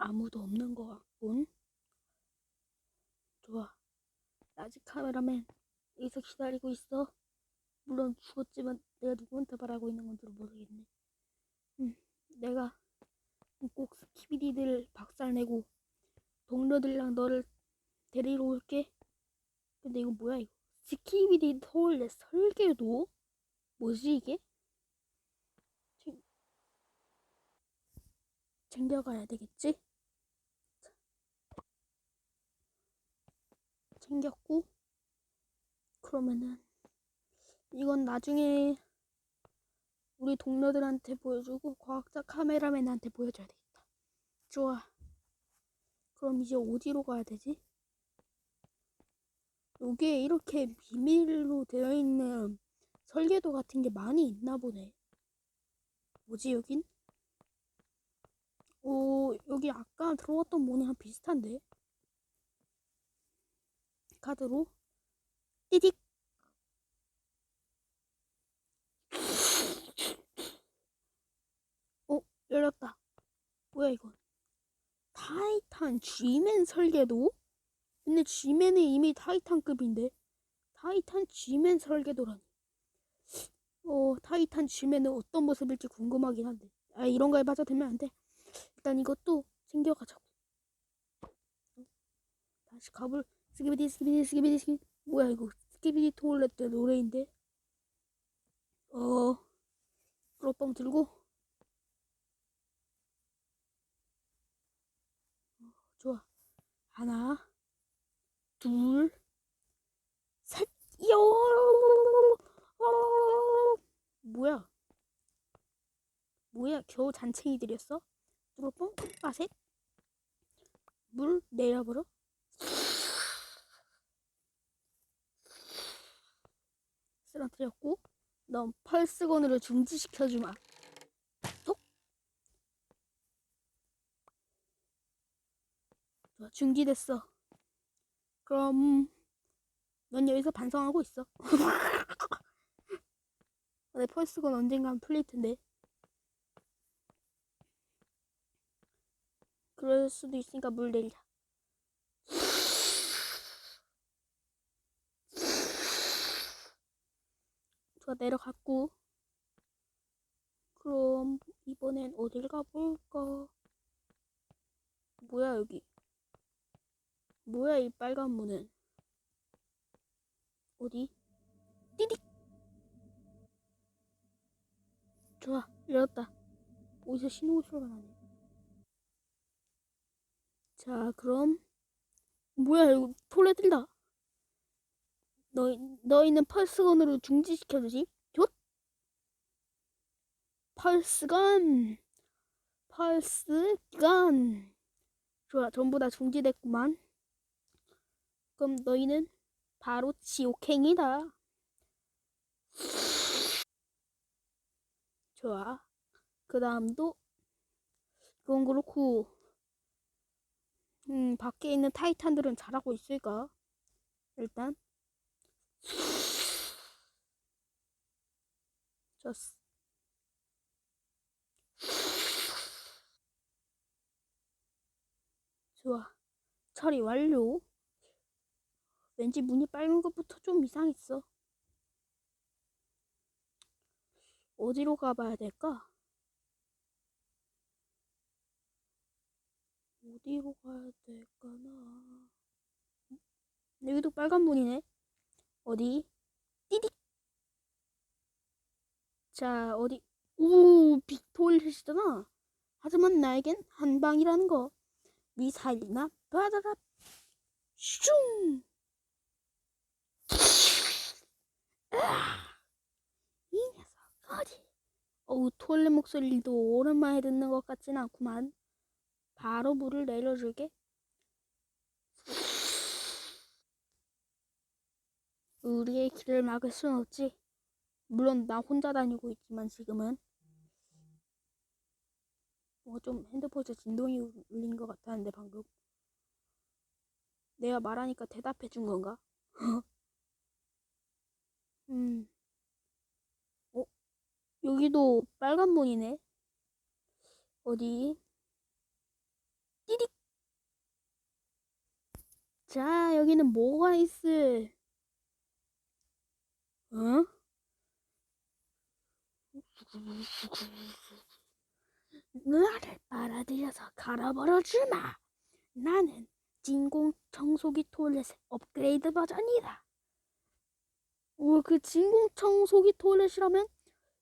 아무도 없는 것 같군. 좋아. 아직 카메라맨 여기서 기다리고 있어. 물론 죽었지만 내가 누구한테 바라고 있는 건지 모르겠네. 음, 내가 꼭 스키비디들 박살내고 동료들이랑 너를 데리러 올게. 근데 이거 뭐야 이거? 스키비디 서울대 설계도? 뭐지 이게? 챙... 챙겨가야 되겠지? 챙겼고 그러면은 이건 나중에 우리 동료들한테 보여주고 과학자 카메라맨한테 보여줘야 되겠다. 좋아. 그럼 이제 어디로 가야 되지? 여기에 이렇게 비밀로 되어 있는 설계도 같은 게 많이 있나 보네. 뭐지 여긴? 오 여기 아까 들어왔던 모니랑 비슷한데? 카드로? 띠딕. 어 열렸다. 뭐야 이건? 타이탄 G맨 설계도? 근데 G맨은 이미 타이탄급인데 타이탄 G맨 설계도라니. 어 타이탄 G맨은 어떤 모습일지 궁금하긴 한데. 아 이런 거에 빠져들면 안 돼. 일단 이것도 챙겨가자고. 다시 가볼 스키비디 스키비디 스키비디 스키비디 뭐야 이거? 스키비디 토일렛 노래인데? 어 프로뻥 들고? 어, 좋아. 하나 둘셋 요! 뭐야? 뭐야? 겨우 잔챙이들이었어? 프로뻥 빠셋. 물 내려버려 쓰러뜨렸고 넌 펄스건으로 중지시켜주마. 톡. 중지됐어. 그럼 넌 여기서 반성하고 있어. 내 펄스건 언젠간 풀릴 텐데. 그럴 수도 있으니까 물 내리자 좋아 내려갔고. 그럼 이번엔 어딜 가볼까? 뭐야 여기? 뭐야 이 빨간 문은? 어디? 띠딕 좋아 열었다. 어디서 신호 소리가 나네 자 그럼 뭐야 이거 톨레 뜰다 너, 너희는 펄스건으로 중지시켜주지? 좆! 펄스건! 펄스건! 좋아, 전부 다 중지됐구만. 그럼 너희는 바로 지옥행이다. 좋아. 그 다음도, 그건 그렇고, 음, 밖에 있는 타이탄들은 잘하고 있을까? 일단, 좋았어. 좋아. 처리 완료. 왠지 문이 빨간 것부터 좀 이상했어. 어디로 가봐야 될까? 어디로 가야 될까나? 여기도 빨간 문이네. 어디? 띠딕. 자, 어디? 우, 빅토일이시잖아. 하지만 나에겐 한 방이라는 거. 미사일이나 바다라. 슝. 이 녀석 어디? 어우, 토일렛 목소리도 오랜만에 듣는 것 같진 않구만. 바로 물을 내려줄게. 우리의 길을 막을 순 없지. 물론 나 혼자 다니고 있지만 지금은 뭐 좀 핸드폰에서 진동이 울린 것 같았는데 방금 내가 말하니까 대답해 준 건가? 음. 어? 여기도 빨간 문이네. 어디? 띠딕. 자, 여기는 뭐가 있을? 어? 나를 빨아들여서 갈아버려 주마. 나는 진공 청소기 토일렛의 업그레이드 버전이다. 오, 그 진공 청소기 토일렛이라면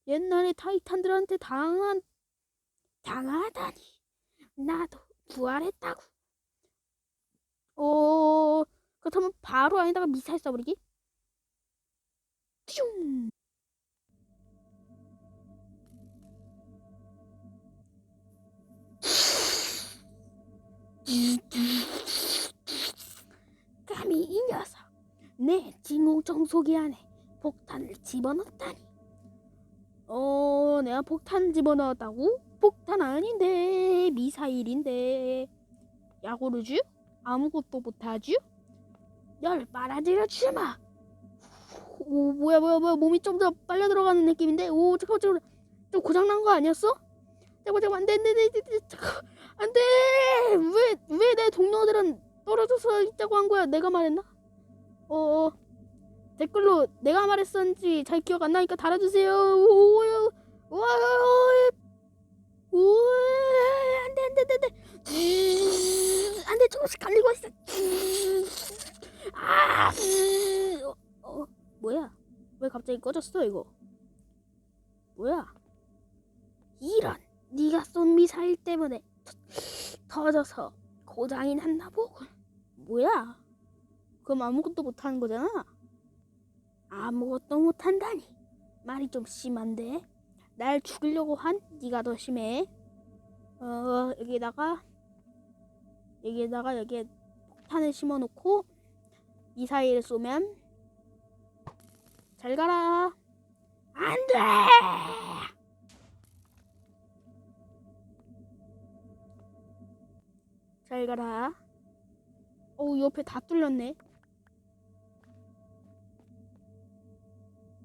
옛날에 타이탄들한테 당한 당하다니. 나도 부활했다고. 어, 그렇다면 바로 안에다가 미사일 쏴버리기? 퓨! 감히 이 녀석 내 진공 청소기 안에 폭탄을 집어넣다니 어 내가 폭탄 집어넣었다고? 폭탄 아닌데 미사일인데 야구르주? 아무것도 못하주? 열 빨아들여 주마 오 뭐야 뭐야 뭐야 몸이 좀 더 빨려 들어가는 느낌인데? 오 잠깐만 잠깐만. 좀 고장난 거 아니었어? 잠깐만 잠깐만. 안돼 안돼 안돼 잠깐. 안돼! 왜왜 내 동료들은 떨어져서 있다고 한 거야? 내가 말했나? 어 댓글로 내가 말했었는지 잘 기억 안 나니까 달아주세요. 오요 와 오, 안돼 안돼 안돼 안돼. 안돼 조금씩 갈리고 있어. 아 어, 어 뭐야? 왜 갑자기 꺼졌어 이거? 뭐야? 이런 네가 쏜 미사일 때문에 터, 터져서 고장이 났나 보군 뭐야? 그럼 아무것도 못하는 거잖아. 아무것도 못한다니. 말이 좀 심한데. 날 죽이려고 한 네가 더 심해. 어 여기다가 여기에다가 여기에 폭탄을 심어놓고 미사일을 쏘면 잘 가라. 안 돼! 잘 가라. 어우 옆에 다 뚫렸네.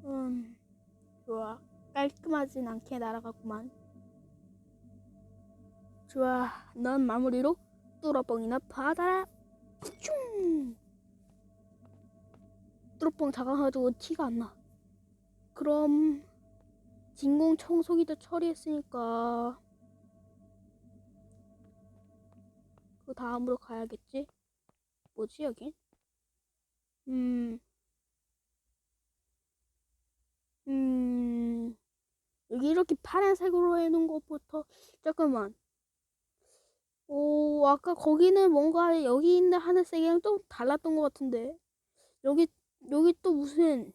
음 좋아. 깔끔하진 않게 날아가구만. 좋아. 넌 마무리로 뚜러뻥이나 받아라. 푸슝 뚜러뻥 작아가지고 티가 안 나. 그럼 진공 청소기도 처리했으니까 그 다음으로 가야겠지? 뭐지 여긴? 음. 음, 여기 이렇게 파란색으로 해놓은 것부터, 잠깐만. 오, 아까 거기는 뭔가 여기 있는 하늘색이랑 좀 달랐던 것 같은데. 여기, 여기 또 무슨,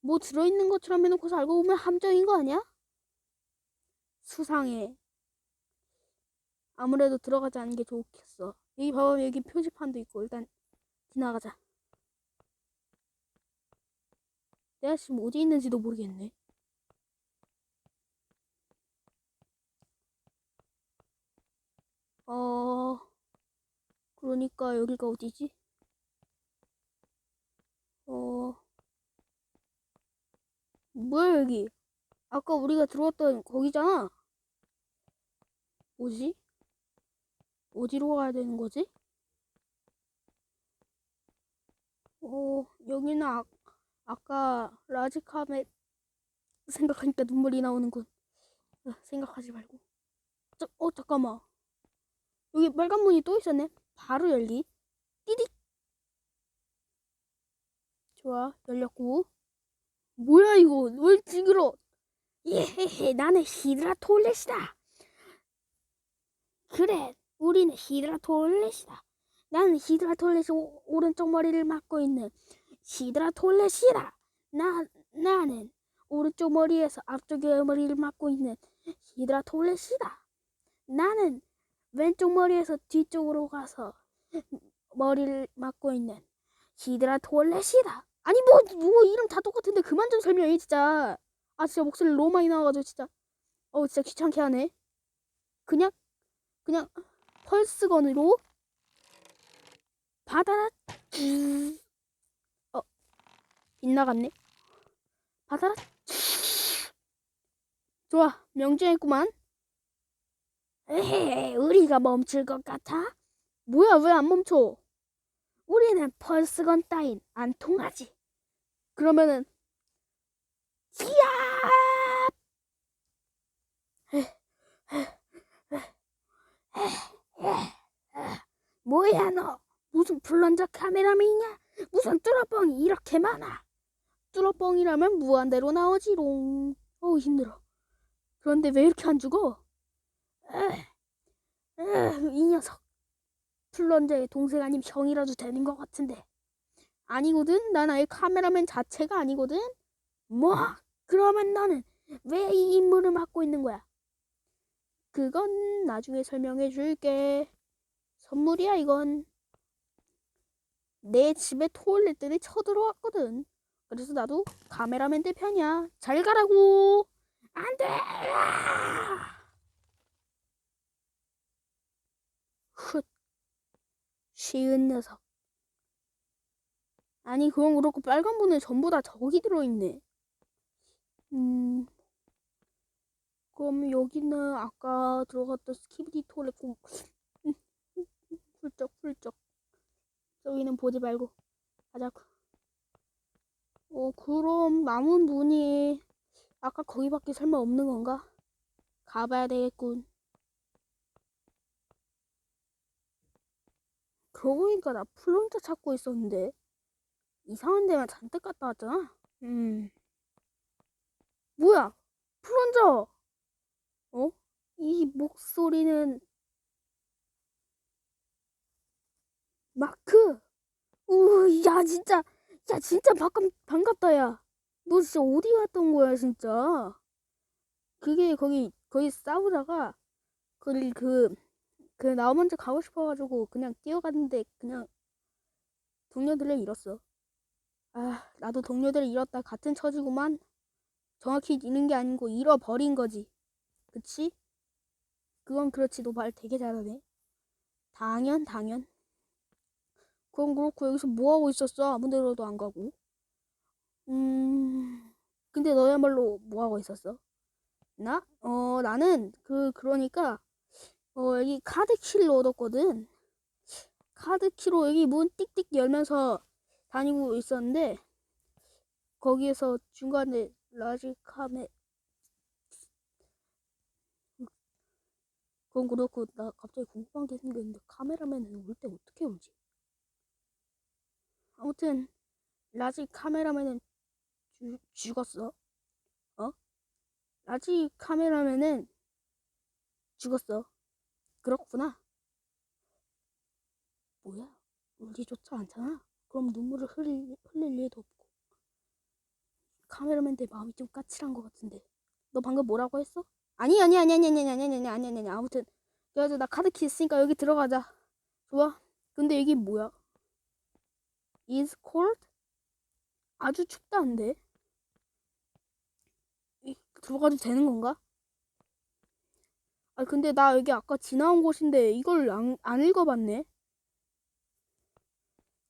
뭐 들어있는 것처럼 해놓고서 알고 보면 함정인 거 아니야? 수상해. 아무래도 들어가지 않는 게 좋겠어. 여기 봐봐, 여기 표지판도 있고, 일단 지나가자. 내가 지금 어디 있는지도 모르겠네. 어, 그러니까 여기가 어디지? 어, 뭐야 여기? 아까 우리가 들어왔던 거기잖아. 뭐지? 어디로 가야 되는 거지? 어, 여기는 아, 아까 라지카메 생각하니까 눈물이 나오는군. 어, 생각하지 말고. 저, 어 잠깐만. 여기 빨간 문이 또 있었네. 바로 열기. 띠딕. 좋아 열렸고. 뭐야 이거? 왜 징그러? 예헤헤 나는 히드라 톨렛이다. 그래 우리는 히드라 톨렛이다. 나는 히드라 톨렛의 오- 오른쪽 머리를 맡고 있는 히드라 톨렛이다. 나 나는 오른쪽 머리에서 앞쪽의 머리를 맡고 있는 히드라 톨렛이다. 나는 왼쪽 머리에서 뒤쪽으로 가서 머리를 맡고 있는 히드라 톨렛이다. 아니 뭐뭐 이름 다 똑같은데 그만 좀 설명해 진짜. 아 진짜 목소리 너무 많이 나와가지고 진짜. 어 진짜 귀찮게 하네. 그냥 그냥 펄스건으로 받아라. 음. 어 빗나갔네. 받아라. 좋아 명중했구만. 에헤, 우리가 멈출 것 같아? 뭐야 왜 안 멈춰? 우리는 펄스건 따윈 안 통하지. 그러면은 야! 뭐야 너? 무슨 플런저 카메라맨이냐? 무슨 뚫어뻥이 이렇게 많아? 뚫어뻥이라면 무한대로 나오지롱. 어우 힘들어. 그런데 왜 이렇게 안 죽어? 에휴, 에휴, 이 녀석. 플런저의 동생 아님 형이라도 되는 것 같은데. 아니거든. 난 아예 카메라맨 자체가 아니거든. 뭐? 그러면 너는 왜 이 임무를 맡고 있는 거야? 그건 나중에 설명해 줄게. 선물이야 이건. 내 집에 토일렛들이 쳐들어왔거든. 그래서 나도 카메라맨 대 편이야. 잘 가라고. 안 돼. 훗. 쉬운 녀석. 아니 그건 그렇고 빨간 분은 전부 다 저기 들어있네. 음. 그럼 여기는 아까 들어갔던 스키비디 토일렛 공 음, 훌쩍 훌쩍. 저기는 보지 말고 가자고. 어 그럼 남은 문이 아까 거기밖에 설마 없는 건가? 가봐야 되겠군. 그러고 보니까 나 플런저 찾고 있었는데 이상한 데만 잔뜩 갔다 왔잖아. 음. 뭐야? 플런저! 어? 이 목소리는 마크! 우, 야 진짜, 야 진짜 반갑, 반갑다 야. 너 진짜 어디 갔던 거야 진짜? 그게 거기 거기 싸우다가 거기 그, 그 나 먼저 가고 싶어가지고 그냥 뛰어갔는데 그냥 동료들을 잃었어. 아, 나도 동료들을 잃었다 같은 처지구만. 정확히 잃은 게 아니고 잃어버린 거지. 그치? 그건 그렇지. 너 말 되게 잘하네. 당연, 당연. 그건 그렇고 여기서 뭐 하고 있었어? 아무 데로도 안 가고. 음, 근데 너야말로 뭐 하고 있었어? 나? 어, 나는 그 그러니까 어, 여기 카드 키를 얻었거든. 카드 키로 여기 문 띡띡 열면서 다니고 있었는데 거기에서 중간에 라지 카메 그건 그렇고 나 갑자기 궁금한 게 생겼는데 카메라맨은 올 때 어떻게 오지? 아무튼 라지 카메라맨은 죽, 죽었어. 어? 라지 카메라맨은 죽었어. 그렇구나. 뭐야? 울지조차 않잖아. 그럼 눈물을 흘릴, 흘릴 리도 없고. 카메라맨 내 마음이 좀 까칠한 것 같은데. 너 방금 뭐라고 했어? 아니 아니 아니 아니 아니 아니 아니 아니 아니 아니 아니 아무튼 그래서 나 카드키 있으니까 여기 들어가자. 좋아. 근데 여기 뭐야? is cold? 아주 춥다는데. 이, 들어가도 되는 건가? 아 근데 나 여기 아까 지나온 곳인데 이걸 안, 안 읽어봤네.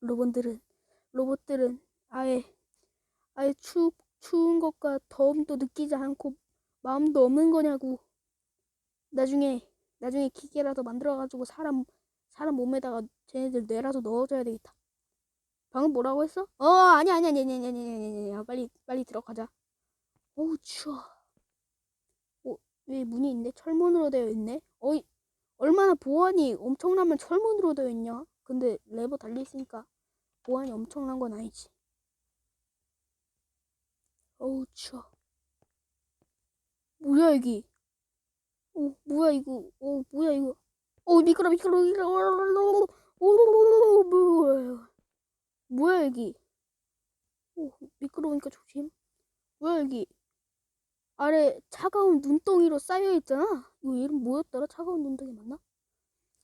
채, 로봇들은 로봇들은 아예 아예 추 추운 것과 더움도 느끼지 않고 마음도 없는 거냐고. 나중에 나중에 기계라도 만들어가지고 사람 사람 몸에다가 쟤네들 뇌라도 넣어줘야 되겠다. 방금 뭐라고 했어? 어 아니 아니 아니 아니 아니 아니 아니 아니 빨리 빨리 들어가자. 어우 추워. 어, 왜 문이 있네? 철문으로 되어 있네. 어이 얼마나 보안이 엄청나면 철문으로 되어 있냐? 근데 레버 달려 있으니까 보안이 엄청난 건 아니지. 어우 추워. 뭐야 여기? 어 뭐야 이거? 어 뭐야 이거? 어 미끄러 미끄러 미끄러. 오 뭐야? 뭐야 여기? 오 미끄러우니까 조심. 뭐야 여기? 아래 차가운 눈덩이로 쌓여 있잖아. 이거 이름 뭐였더라? 차가운 눈덩이 맞나?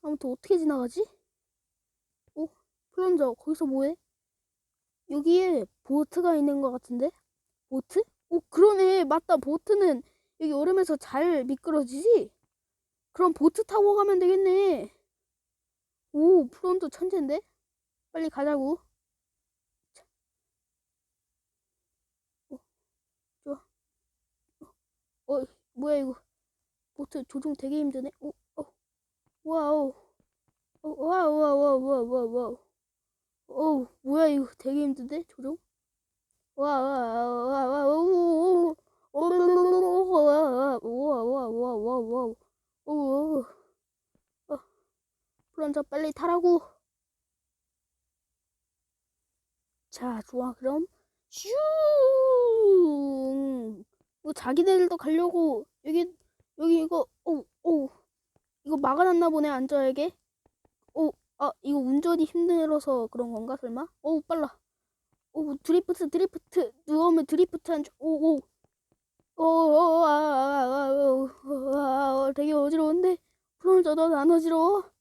아무튼 어떻게 지나가지? 플런저 거기서 뭐해? 여기에 보트가 있는 것 같은데? 보트? 오 그러네. 맞다. 보트는 여기 얼음에서 잘 미끄러지지? 그럼 보트 타고 가면 되겠네. 오 플런저 천재인데? 빨리 가자고. 어, 좋아. 어, 어 뭐야 이거? 보트 조종 되게 힘드네. 오, 어, 와우. 어, 와우 와우 와우 와우 와우 어우 뭐야 이거 되게 힘든데? 조종? 와와와와와와와와와와와와와와와와 플런저 빨리 타라고. 자 좋아. 그럼 슝! 이거 자기네들도 가려고. 여기 여기 이거 오오 이거 막아놨나 보네 안전하게. 오 아, 이거 운전이 힘들어서 그런 건가, 설마? 어우, 빨라. 오, 드리프트, 드리프트. 누워오면 드리프트 한, 줄- 오, 오. 오, 오, 아, 아, 아, 오, 아, 아, 되게 어지러운데? 플론저, 넌안 어지러워?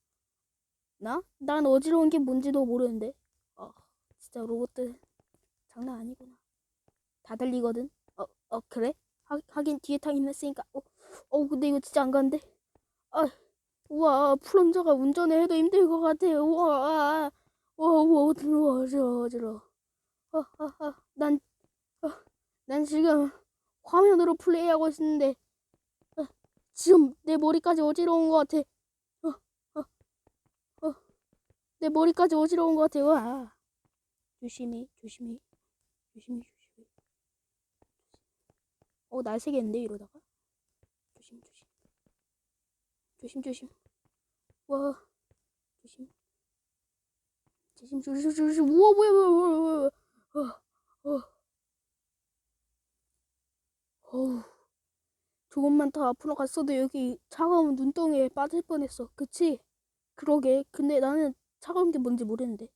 나? 난 어지러운 게 뭔지도 모르는데. 아, 진짜 로봇들 장난 아니구나. 다 달리거든. 어, 어, 그래? 하, 하긴 뒤에 타긴 했으니까. 어, 어, 근데 이거 진짜 안 가는데? 아, 우와, 플런저가 운전을 해도 힘들 것 같아. 우와, 우와, 우와, 어지러워, 어지러워, 어지러워. 어, 어, 어, 난, 어, 난 지금 화면으로 플레이하고 있는데, 어, 지금 내 머리까지 어지러운 것 같아. 어, 어, 어, 내 머리까지 어지러운 것 같아. 와. 조심히, 조심히, 조심히, 조심히. 어, 날 새겠는데, 이러다가? 조심, 조심. 조심, 조심. 와, 조심. 조심, 조심, 조심. 우와, 뭐야, 뭐야, 뭐야, 뭐야. 어, 어. 어우. 조금만 더 앞으로 갔어도 여기 차가운 눈덩이에 빠질 뻔했어. 그치? 그러게. 근데 나는 차가운 게 뭔지 모르는데.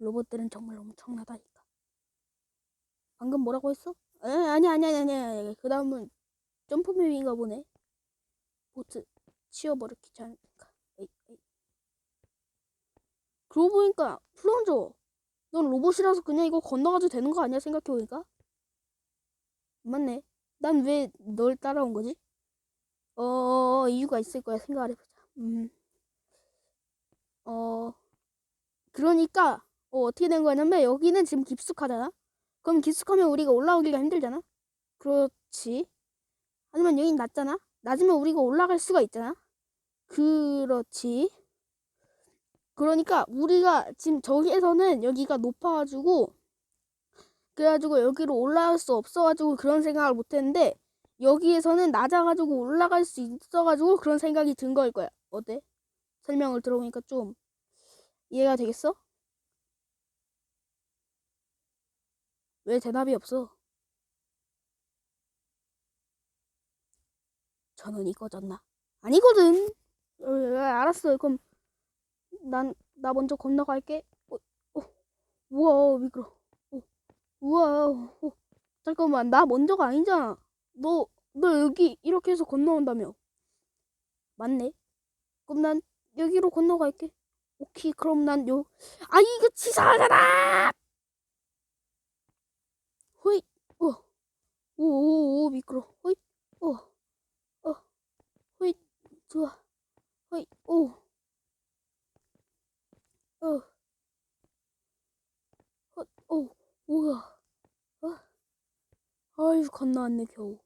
로봇들은 정말 엄청나다니까. 방금 뭐라고 했어? 에, 아니, 아니, 아니, 아니, 아니. 그 다음은 점프맵인가 보네. 보트 치워버려 귀찮으니까. 에이, 에이. 그러고 보니까 플런저, 넌 로봇이라서 그냥 이거 건너가도 되는 거 아니야? 생각해보니까. 맞네. 난 왜 널 따라온 거지? 어, 이유가 있을 거야. 생각을 해보자. 음. 어, 그러니까, 어, 어떻게 된 거냐면, 여기는 지금 깊숙하잖아? 그럼 깊숙하면 우리가 올라오기가 힘들잖아? 그렇지. 하지만 여긴 낮잖아? 낮으면 우리가 올라갈 수가 있잖아? 그렇지. 그러니까 우리가 지금 저기에서는 여기가 높아가지고 그래가지고 여기로 올라갈 수 없어가지고 그런 생각을 못했는데 여기에서는 낮아가지고 올라갈 수 있어가지고 그런 생각이 든 거일 거야. 어때? 설명을 들어보니까 좀 이해가 되겠어? 왜 대답이 없어? 전원이 꺼졌나? 아니거든. 어, 알았어. 그럼 난 나 먼저 건너갈게. 어, 어, 우와 미끄러. 어, 우와. 어, 잠깐만 나 먼저가 아니잖아. 너 너 여기 이렇게 해서 건너온다며. 맞네. 그럼 난 여기로 건너갈게. 오케이 그럼 난 요. 아 이거 치사하잖아. 호이. 어. 오오오 미끄러. 호이. 어. 어. 좋아. 호이. 오. 어. 어, 어, 우와. 어. 아유, 건너왔네, 겨우.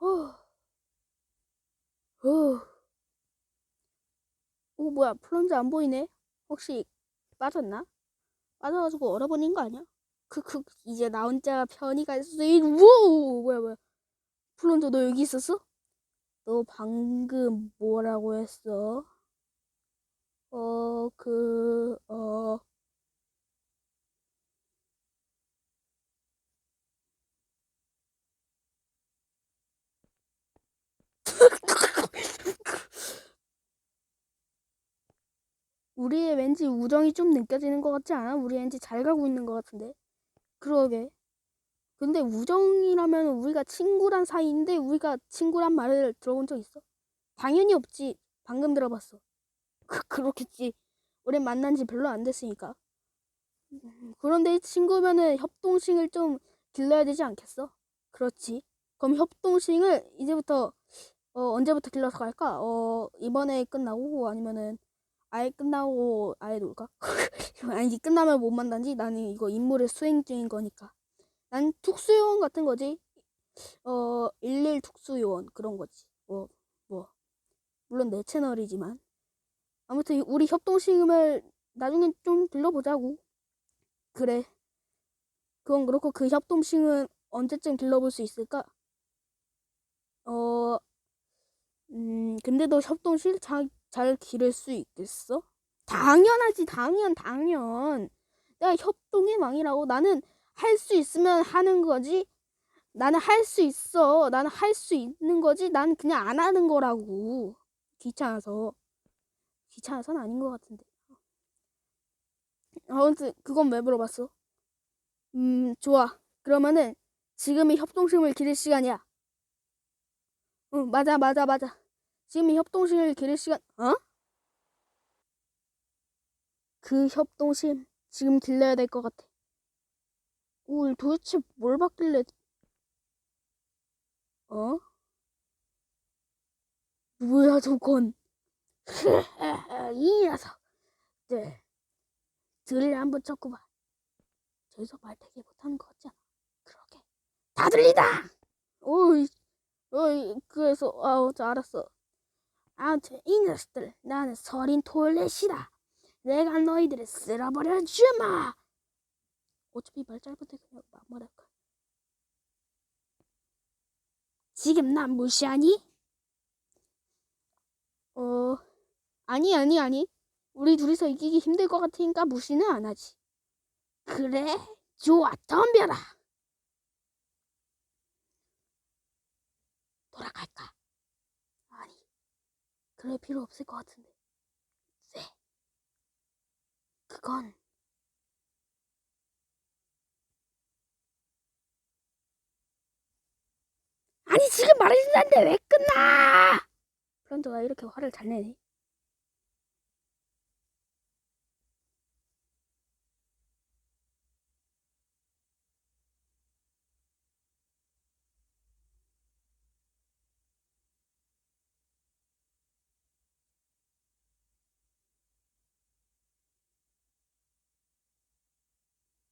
어. 어. 오, 뭐야, 플런저 안 보이네? 혹시 빠졌나? 빠져가지고 얼어버린 거 아니야? 크크, 이제 나 혼자 편히 갈 수 있, 우와! 뭐야, 뭐야. 플런저 너 여기 있었어? 너 방금 뭐라고 했어? 어, 그, 어, 우리의 왠지 우정이 좀 느껴지는 것 같지 않아? 우리 왠지 잘 가고 있는 것 같은데. 그러게. 근데 우정이라면 우리가 친구란 사이인데 우리가 친구란 말을 들어본 적 있어? 당연히 없지. 방금 들어봤어. 그, 그렇겠지. 우린 만난 지 별로 안 됐으니까. 음, 그런데 이 친구면은 협동심을 좀 길러야 되지 않겠어? 그렇지. 그럼 협동심을 이제부터 어, 언제부터 길러서 갈까? 어, 이번에 끝나고 아니면은 아예 끝나고 아예 놀까? 아니 끝나면 못 만나지. 나는 이거 임무를 수행 중인 거니까. 난 특수요원 같은 거지. 어, 일일 특수요원 그런 거지. 뭐, 뭐. 물론 내 채널이지만. 아무튼 우리 협동심을 나중에 좀 길러보자고. 그래. 그건 그렇고 그 협동심은 언제쯤 길러볼 수 있을까? 어, 음, 근데 너 협동심 잘, 잘 기를 수 있겠어? 당연하지, 당연, 당연. 내가 협동의 왕이라고. 나는 할 수 있으면 하는 거지. 나는 할 수 있어. 나는 할 수 있는 거지. 나는 그냥 안 하는 거라고. 귀찮아서. 귀찮아서는 아닌 것 같은데. 아무튼 그건 왜 물어봤어? 음, 좋아. 그러면은 지금이 협동심을 기를 시간이야. 응, 맞아, 맞아, 맞아. 지금이 협동심을 기를 시간, 어? 그 협동심 지금 길러야 될 것 같아. 오, 도대체 뭘 받길래, 어? 뭐야, 저건. 이 녀석. 네. 들을 한번 쳤구만. 저기서 말 되게 못하는 거 같잖아. 그러게. 다 들리다! 오이, 어이, 그래서, 아우, 저 알았어. 아무튼, 이 녀석들, 나는 서린 톨렛이다. 내가 너희들을 쓸어버려 주마! 어차피 말 짧은데 그냥 말할까. 지금 난 무시하니? 어, 아니, 아니, 아니. 우리 둘이서 이기기 힘들 것 같으니까 무시는 안 하지. 그래? 좋아, 덤벼라. 돌아갈까? 아니, 그럴 필요 없을 것 같은데. 쎄. 그건 아니 지금 말해준다는데 왜 끝나? 프런트가 이렇게 화를 잘 내네.